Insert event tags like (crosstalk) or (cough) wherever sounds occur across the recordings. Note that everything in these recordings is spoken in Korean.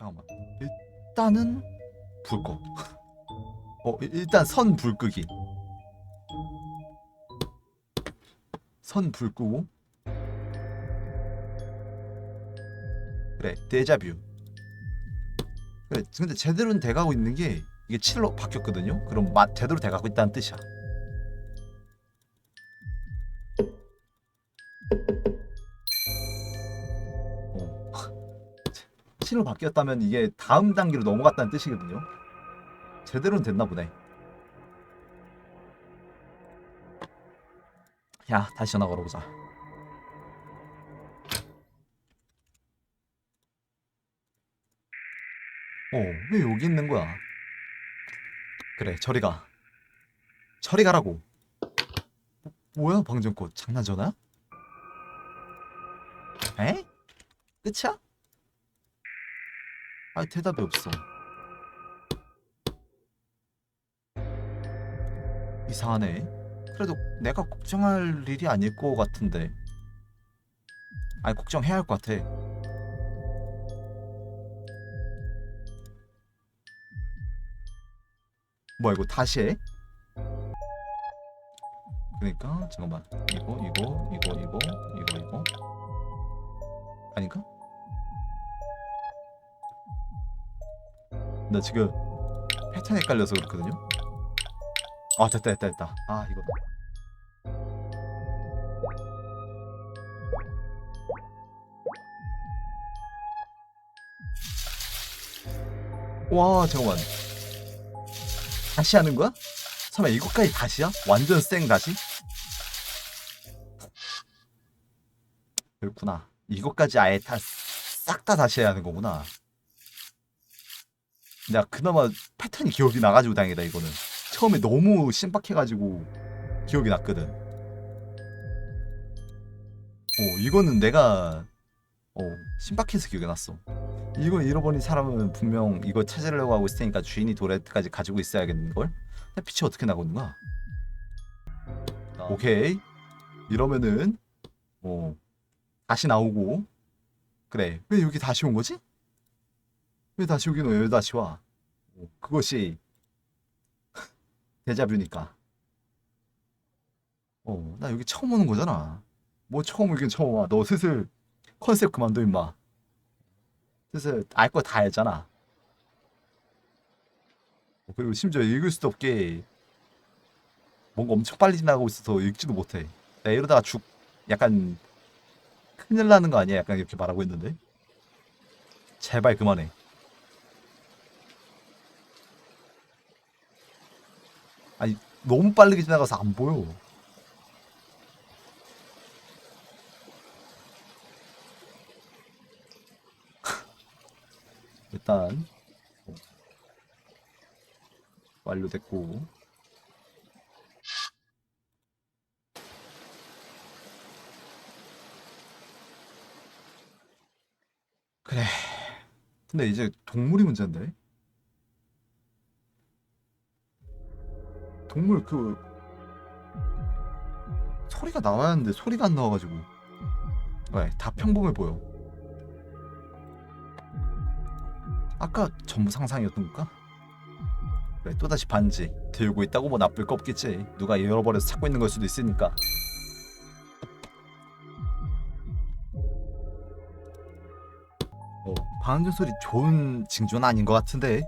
잠깐만. 일단은 불 꺼. (laughs) 어 일- 일단 선 불 끄기. 선 불 끄고. 그래 데자뷰. 그래 근데 제대로는 돼가고 있는 게 이게 7로 바뀌었거든요. 그럼 마, 제대로 돼가고 있다는 뜻이야. 바뀌었다면 이게 다음 단계로 넘어갔다는 뜻이거든요. 제대로는 됐나 보네. 야, 다시 전화 걸어보자. 어, 왜 여기 있는 거야? 그래, 저리 가. 저리 가라고. 뭐, 뭐야, 방정꽃 장난 전화? 에? 끝이야? 아, 대답이 없어. 이상하네. 그래도 내가 걱정할 일이 아닐 것 같은데. 아니, 걱정해야 할 것 같아. 뭐야 이거 다시 해? 그러니까 잠깐만 이거 이거 이거 이거 이거 이거 아닌가? 나 지금 패턴 헷갈려서 그렇거든요 아 됐다 됐다 됐다 아 이거 와 잠깐만 다시 하는 거야? 설마 이것까지 다시야? 완전 쌩 다시? 그렇구나. 이것까지 아예 다 싹 다 다시 해야 하는 거구나. 내가 그나마 패턴이 기억이 나가지고 다행이다 이거는. 처음에 너무 신박해가지고 기억이 났거든. 어 이거는 내가 어 신박해서 기억이 났어. 이걸 잃어버린 사람은 분명 이거 찾으려고 하고 있을 테니까 주인이 도레트까지 가지고 있어야겠는 걸. 근데 빛이 어떻게 있는 거야? 오케이. 이러면은 어 다시 나오고 그래 왜 여기 다시 온 거지? 왜 다시 여기 왜 다시 와? 어, 그것이 (laughs) 데자뷰니까. 어 나 여기 처음 오는 거잖아. 뭐 처음 오긴 처음 와. 너 슬슬 컨셉 그만둬 임마. 슬슬 알 거 다 알잖아. 어, 그리고 심지어 읽을 수도 없게 뭔가 엄청 빨리 지나가고 있어서 읽지도 못해. 나 이러다가 죽 약간 큰일 나는 거 아니야? 약간 이렇게 말하고 있는데. 제발 그만해. 아니 너무 빠르게 지나가서 안 보여. (laughs) 일단 완료됐고. 그래. 근데 이제 동물이 문제인데 동물 그 소리가 나와야 하는데 소리가 안 나와가지고. 왜다 평범해 보여. 아까 전부 상상이었던 걸까? 그래 또다시 반지 들고 있다고 뭐 나쁠 거 없겠지. 누가 잃어버려서 찾고 있는 걸 수도 있으니까. 어, 방금 소리 좋은 징조는 아닌 것 같은데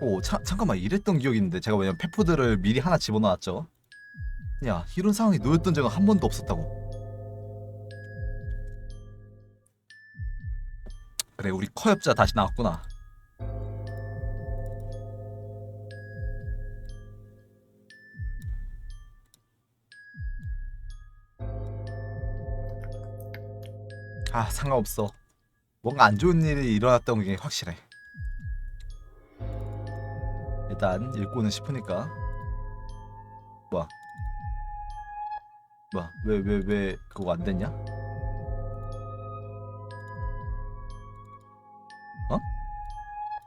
오 차, 잠깐만 이랬던 기억이 있는데 제가 왜냐면 페푸드를 미리 하나 집어넣었죠. 야 이런 상황이 놓였던 적은 한 번도 없었다고. 그래 우리 커엽자 다시 나왔구나. 아 상관없어. 뭔가 안 좋은 일이 일어났던 게 확실해 일단 읽고는 싶으니까 뭐야 뭐야 왜왜왜 그거 안 됐냐 어?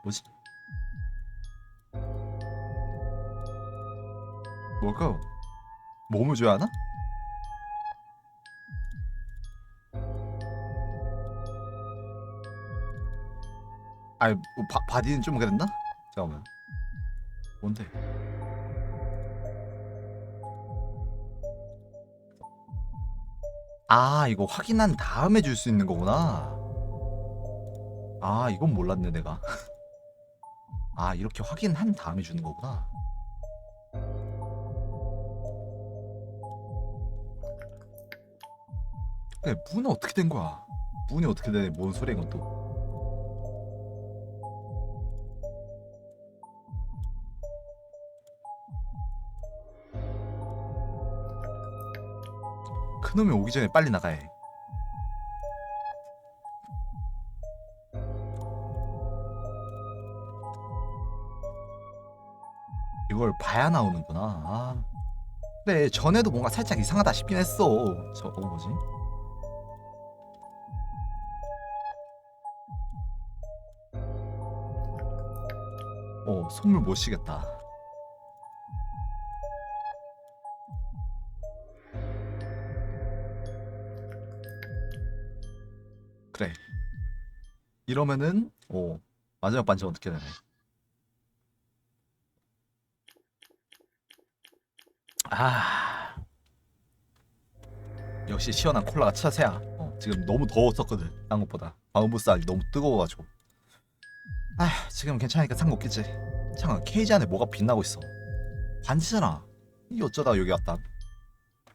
뭐지? 뭘까? 몸을 줘야 하나? 아니 뭐 바, 바디는 좀 그랬나? 잠깐만 뭔데? 아 이거 확인한 다음에 줄 수 있는 거구나 아 이건 몰랐네 내가 (laughs) 아 이렇게 확인한 다음에 주는 거구나 네, 문은 어떻게 된 거야? 문이 어떻게 되네? 뭔 소리야 이건 또? 그놈이 오기 전에 빨리 나가야 해. 이걸 봐야 나오는구나. 아. 근데 전에도 뭔가 살짝 이상하다 싶긴 했어. 저거 뭐지? 어, 손물 못 쉬겠다. 이러면은 어, 마지막 반지 어떻게 되네. 아. 역시 시원한 콜라가 차세야. 어, 지금 너무 더웠었거든. 딴 것보다. 방음부스알이 너무 뜨거워가지고. 아, 지금 괜찮으니까 산거 없겠지. 잠깐 케이지 안에 뭐가 빛나고 있어. 반지잖아. 이게 어쩌다 여기 왔다.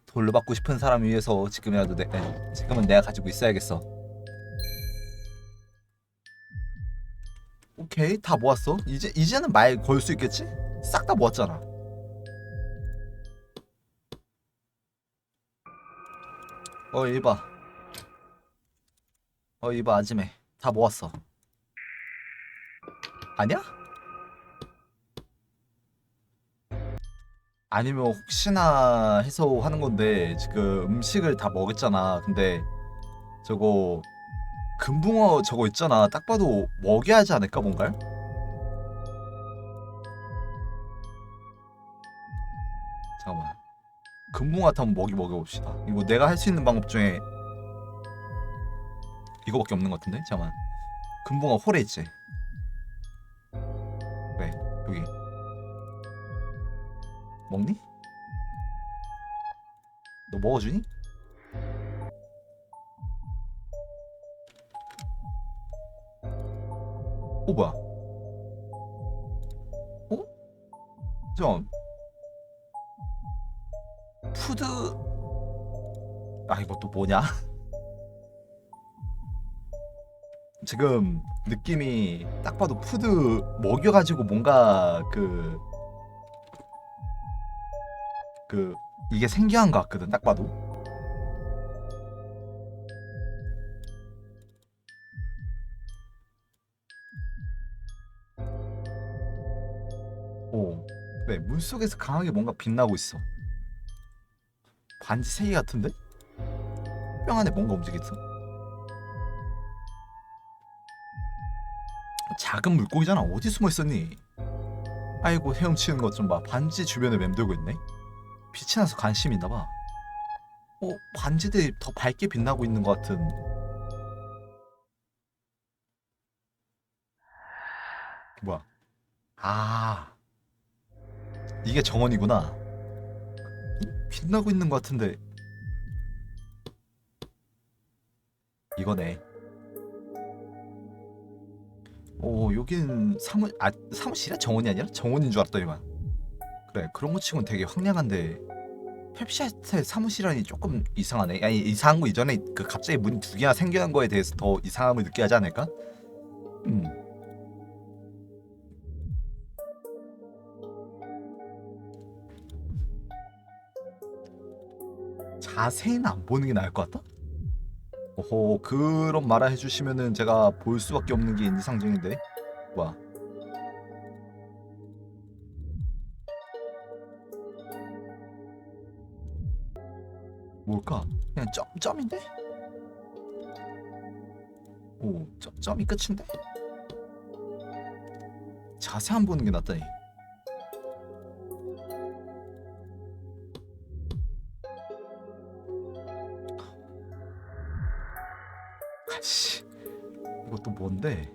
돌려받고 싶은 사람 위해서 지금이라도 내, 에, 지금은 내가 가지고 있어야겠어. 오케이 다 모았어. 이제 이제는 말 걸 수 있겠지? 싹 다 모았잖아. 어 이봐. 어 이봐 아지매 다 모았어. 아니야? 아니면 혹시나 해서 하는 건데 지금 음식을 다 먹었잖아. 근데 저거 금붕어 저거 있잖아. 딱 봐도 먹여야 하지 않을까 뭔가를? 잠깐만. 금붕어한테 한번 먹이 먹여봅시다. 이거 내가 할 수 있는 방법 중에 이거밖에 없는 것 같은데? 잠깐만. 금붕어 홀에 있지? 그래 여기 먹니? 너 먹어주니? 어 뭐야? 어? 잠깐 푸드 아 이거 또 뭐냐? (laughs) 지금 느낌이 딱 봐도 푸드 먹여가지고 뭔가 그, 그, 이게 생겨한 것 같거든, 딱 봐도. 물속에서 강하게 뭔가 빛나고 있어. 반지 세 개 같은데? 뼈 안에 뭔가 움직였어? 작은 물고기잖아. 어디 숨어 있었니? 아이고 헤엄치는 것 좀 봐. 반지 주변에 맴돌고 있네. 빛이 나서 관심이 있나 봐. 어, 반지들이 더 밝게 빛나고 있는 것 같은. 뭐야? 아, 이게 정원이구나. 어? 빛나고 있는 것 같은데. 이거네. 오 여긴 사무 아 사무실이야 정원이 아니라 정원인 줄 알았더니만 그래 그런 거 치곤 되게 황량한데 펩시한테 사무실이라니 조금 이상하네 아니 이상한 거 이전에 그 갑자기 문이 두 개나 생겨난 거에 대해서 더 이상함을 느껴야 하지 않을까? 음 자세히는 안 보는 게 나을 것 같다? 오호 그런 말을 해주시면은 제가 볼 수밖에 없는 게 인지상정인데. 뭐야 뭘까? 그냥 점 점인데? 오 점, 점이 끝인데? 자세한 보는 게 낫다니 아씨 이것도 뭔데?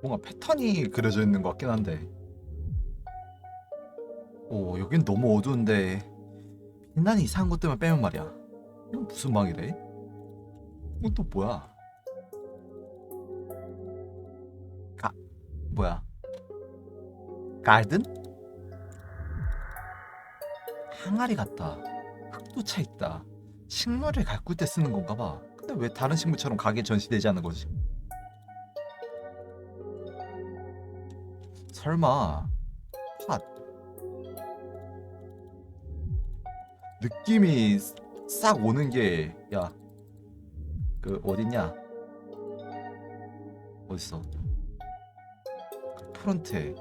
뭔가 패턴이 그려져 있는 것 같긴 한데 오 여긴 너무 어두운데 빛나는 이상한 것 때문에 빼면 말이야 이건 무슨 방이래? 이건 또 뭐야? 가 뭐야 가든? 항아리 같다. 흙도 차 있다. 식물을 가꿀 때 쓰는 건가 봐. 근데 왜 다른 식물처럼 가게 전시되지 않는 거지? 설마 팥 느낌이 싹 오는 게 야 그 어딨냐 어딨어 그 프론트에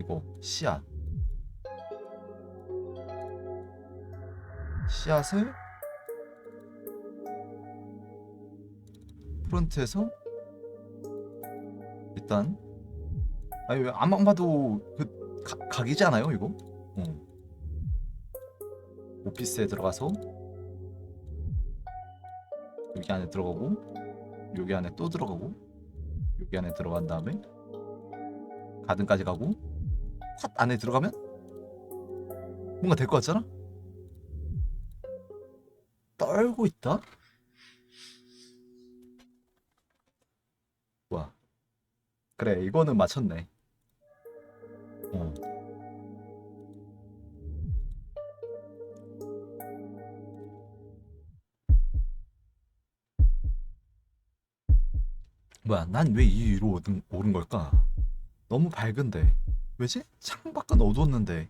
이거 씨앗 씨앗을 프론트에서 일단 아니 왜 안만 봐도 그 가, 각이지 않아요 이거? 어. 오피스에 들어가서 여기 안에 들어가고 여기 안에 또 들어가고 여기 안에 들어간 다음에 가든까지 가고 팟 안에 들어가면 뭔가 될 것 같잖아? 떨고 있다? 뭐야 그래 이거는 맞췄네 어. 뭐야 난 왜 이 위로 오른, 오른 걸까? 너무 밝은데 왜지? 창밖은 어두웠는데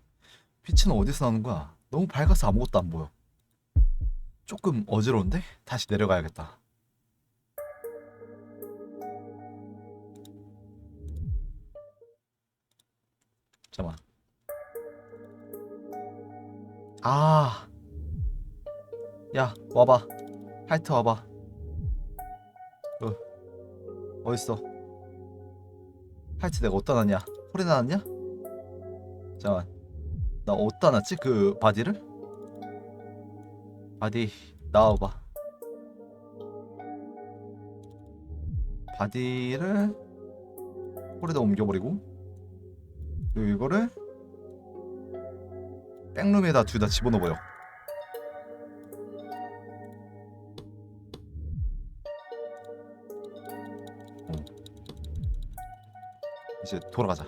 빛은 어디서 나는 거야? 너무 밝아서 아무것도 안 보여 조금 어지러운데? 다시 내려가야겠다 잠깐만 아. 야, 와봐. 하이트 와봐. 어. 어딨어? 하이트 내가 어디다 놨냐? 홀에 놨냐? 잠깐만. 나 어디다 놨지? 그 바디를? 바디 나와봐. 바디를 홀에다 옮겨버리고 그리고 이거를 백룸에다 둘 다 집어넣어버려. 어. 이제 돌아가자.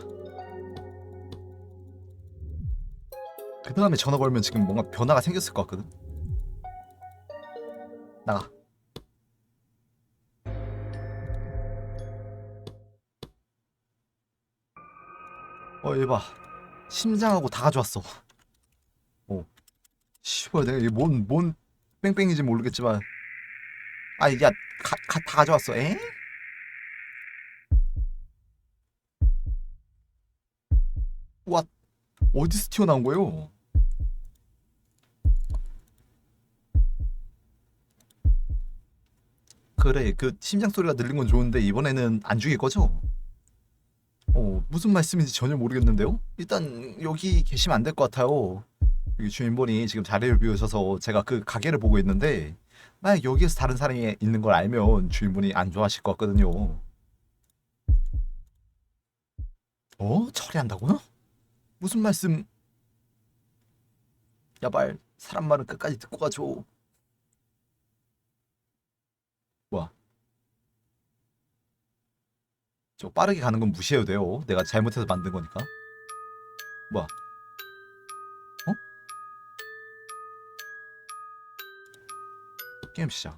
그 다음에 전화 걸면 지금 뭔가 변화가 생겼을 것 같거든. 나가. 어, 얘 봐. 심장하고 다 가져왔어. 어. 씨발, 내가 이게 뭔, 뭔 뺑뺑인지 모르겠지만. 아, 야, 가, 가, 다 가져왔어. 에? 와, 어디서 튀어나온 거예요? 그래, 그 심장 소리가 들린 건 좋은데 이번에는 안 죽일 거죠? 어, 무슨 말씀인지 전혀 모르겠는데요? 일단 여기 계시면 안 될 것 같아요. 여기 주인분이 지금 자리를 비우셔서 제가 그 가게를 보고 있는데 만약 여기에서 다른 사람이 있는 걸 알면 주인분이 안 좋아하실 것 같거든요. 어? 처리한다고요? 무슨 말씀? 야발, 사람 말은 끝까지 듣고 가죠. 뭐야? 저 빠르게 가는 건 무시해도 돼요. 내가 잘못해서 만든 거니까. 뭐야? 어? 게임 시작.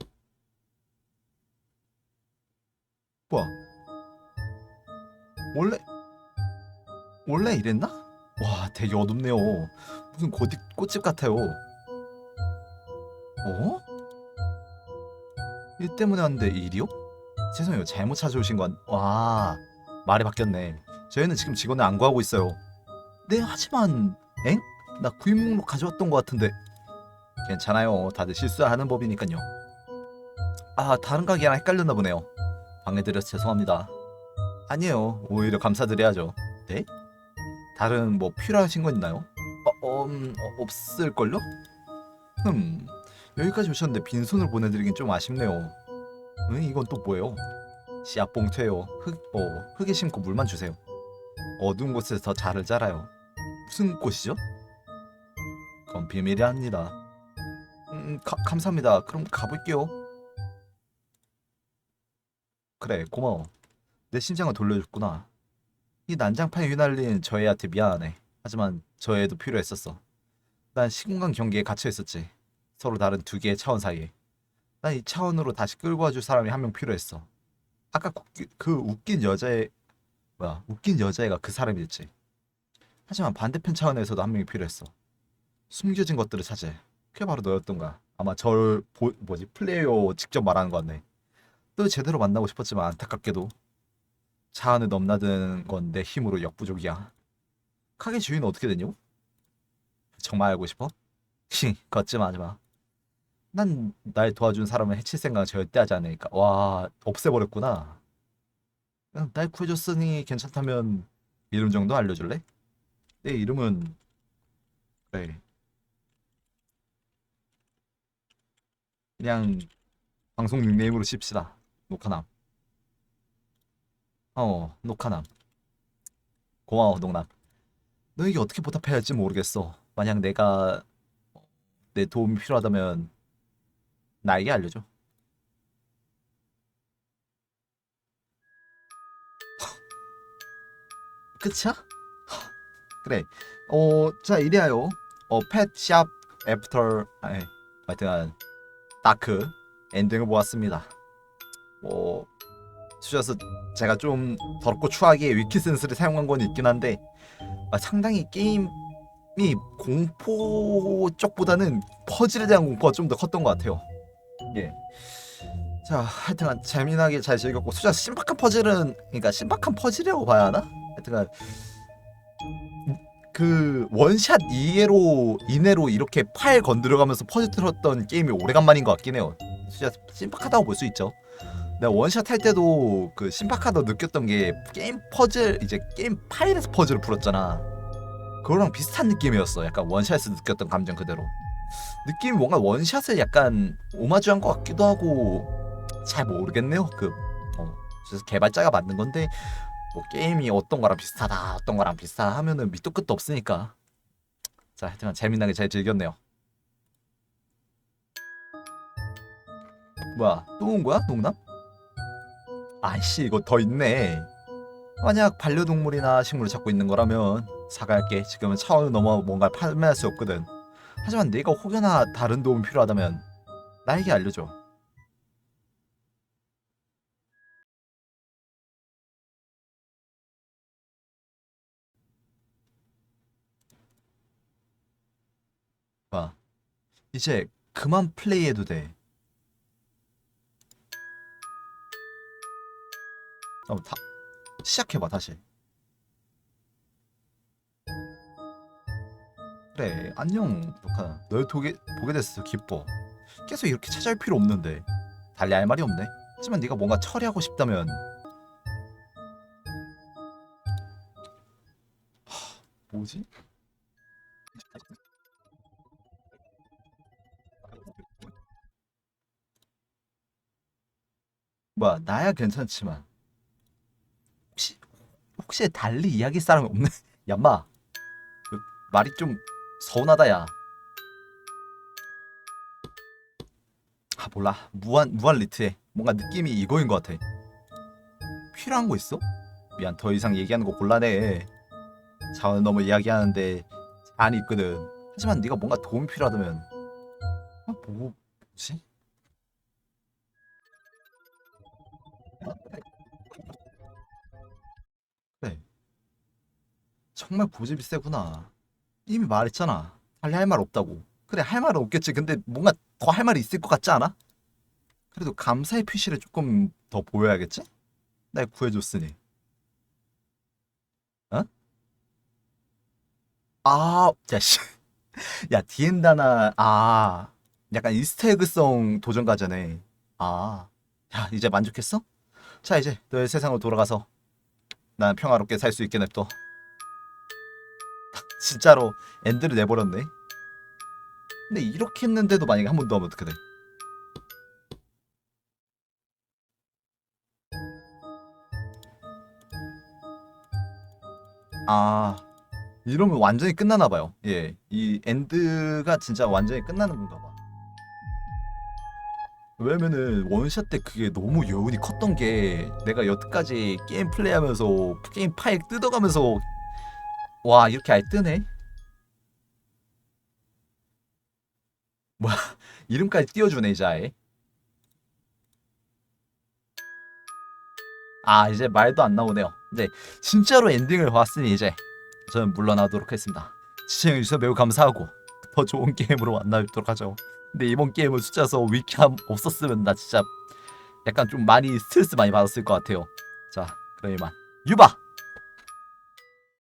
뭐야? 원래 원래 이랬나? 와, 되게 어둡네요. 무슨 고딕 꽃집 같아요. 어? 일 때문에 왔는데 일이요? 죄송해요. 잘못 찾아오신 건. 와, 말이 바뀌었네. 저희는 지금 직원을 안 구하고 있어요. 네, 하지만 엥? 나 구입 목록 가져왔던 것 같은데. 괜찮아요. 다들 실수하는 법이니까요. 아, 다른 가게랑 헷갈렸나 보네요. 방해드려서 죄송합니다. 아니에요. 오히려 감사드려야죠. 네? 다른 뭐 필요하신 거 있나요? 어, 어, 음, 어, 없을걸요? 흠, 여기까지 오셨는데 빈손으로 보내드리긴 좀 아쉽네요. 응, 이건 또 뭐예요? 씨앗 봉투에요. 흙, 어, 흙에 심고 물만 주세요. 어두운 곳에서 더 잘을 자라요. 무슨 꽃이죠? 그건 비밀이랍니다. 음, 가, 감사합니다. 그럼 가볼게요. 그래, 고마워. 내 심장을 돌려줬구나. 이 난장판에 휘날린 저 애한테 미안하네. 하지만 저 애도 필요했었어. 난 시공간 경계에 갇혀 있었지. 서로 다른 두 개의 차원 사이에. 난 이 차원으로 다시 끌고 와줄 사람이 한 명 필요했어. 아까 그, 그 웃긴 여자애 뭐야 웃긴 여자애가 그 사람이었지. 하지만 반대편 차원에서도 한 명이 필요했어. 숨겨진 것들을 찾아. 그게 바로 너였던가. 아마 절 보, 뭐지 플레이어 직접 말하는 거 같네. 너 제대로 만나고 싶었지만 안타깝게도 차원을 넘나드는 건 내 힘으로 역부족이야. 카게 주인은 어떻게 됐냐고? 정말 알고 싶어? 히, 걷지 마지 마. 난 날 도와준 사람을 해칠 생각은 절대 하지 않으니까. 와, 없애버렸구나. 그냥 날 구해줬으니 괜찮다면 이름 정도 알려줄래? 내 이름은 그래. 그냥 방송 닉네임으로 칩시다. 녹화남. 어, 녹화남. 고마워, 농남. 너에게 어떻게 보답해야 할지 모르겠어. 만약 내가 내 도움이 필요하다면 나에게 알려줘. (laughs) 끝이야? (laughs) 그래. 어, 자, 이래요. 어, 펫샵 애프터 아니, 하여튼 다크 엔딩을 보았습니다. 뭐 수저서 제가 좀 더럽고 추하게 위키센스를 사용한 건 있긴 한데 아, 상당히 게임이 공포 쪽보다는 퍼즐에 대한 공포가 좀 더 컸던 것 같아요. 예. 자, 하여튼간 재미나게 잘 즐겼고 수자 신박한 퍼즐은 그러니까 신박한 퍼즐이라고 봐야 하나? 하여튼간 그 원샷 이해로 이내로 이렇게 팔 건드려가면서 퍼즐 틀었던 게임이 오래간만인 것 같긴 해요. 진짜 신박하다고 볼 수 있죠. 내가 원샷 할 때도 그 신박하다 느꼈던 게 게임 퍼즐 이제 게임 파일에서 퍼즐을 풀었잖아. 그거랑 비슷한 느낌이었어. 약간 원샷에서 느꼈던 감정 그대로. 느낌이 뭔가 원샷을 약간 오마주한 것 같기도 하고 잘 모르겠네요. 그 어, 그래서 개발자가 만든 건데 뭐 게임이 어떤 거랑 비슷하다, 어떤 거랑 비슷하다 하면은 밑도 끝도 없으니까. 자, 하여튼 재미나게 잘 즐겼네요. 뭐야, 또 온 거야, 농담? 아이씨, 이거 더 있네. 만약 반려동물이나 식물을 찾고 있는 거라면 사과할게. 지금은 차원을 넘어 뭔가를 판매할 수 없거든. 하지만 네가 혹여나 다른 도움이 필요하다면 나에게 알려줘. 봐. 이제 그만 플레이해도 돼. 어, 다 시작해봐 다시. 그래, 안녕, 녹아. 널 보게 보게 됐어, 기뻐. 계속 이렇게 찾아올 필요 없는데. 달리 할 말이 없네. 하지만 네가 뭔가 처리하고 싶다면. 하, 뭐지? 뭐야, 나야 괜찮지만. 혹시 혹시 달리 이야기 사람이 없는? (laughs) 야마, 그 말이 좀 서운하다 야. 아 몰라 무한 무한 리트에 뭔가 느낌이 이거인 것 같아. 필요한 거 있어? 미안 더 이상 얘기하는 거 곤란해. 자원 너무 이야기하는데 안이 있거든. 하지만 네가 뭔가 도움이 필요하다면 아, 뭐 뭐지? 그래. 정말 고집이 세구나. 이미 말했잖아. 달리 할 말 없다고. 그래, 할 말은 없겠지. 근데 뭔가 더 할 말이 있을 것 같지 않아? 그래도 감사의 표시를 조금 더 보여야겠지? 날 구해줬으니. 어? 아, 야, 씨. (laughs) 야, 디엔다나, 아. 약간 이스터에그성 도전 과제네. 아. 야, 이제 만족했어? 자, 이제 너의 세상으로 돌아가서 난 평화롭게 살 수 있게 냅둬. 진짜로 엔드를 내버렸네. 근데 이렇게 했는데도 만약에 한 번 더 하면 어떻게 돼? 네? 아 이러면 완전히 끝나나 봐요. 예, 이 엔드가 진짜 완전히 끝나는 건가 봐. 왜냐면은 원샷 때 그게 너무 여운이 컸던 게 내가 여태까지 게임 플레이하면서 게임 파일 뜯어가면서 와 이렇게 알 뜨네? 뭐야 (laughs) 이름까지 띄워주네 아예. 아 이제 말도 안 나오네요. 이제 진짜로 엔딩을 봤으니 이제 저는 물러나도록 하겠습니다. 시청해주셔서 매우 감사하고 더 좋은 게임으로 만나뵙도록 하죠. 근데 이번 게임은 숫자서 위키함 없었으면 나 진짜 약간 좀 많이 스트레스 많이 받았을 것 같아요. 자 그럼 이만 유바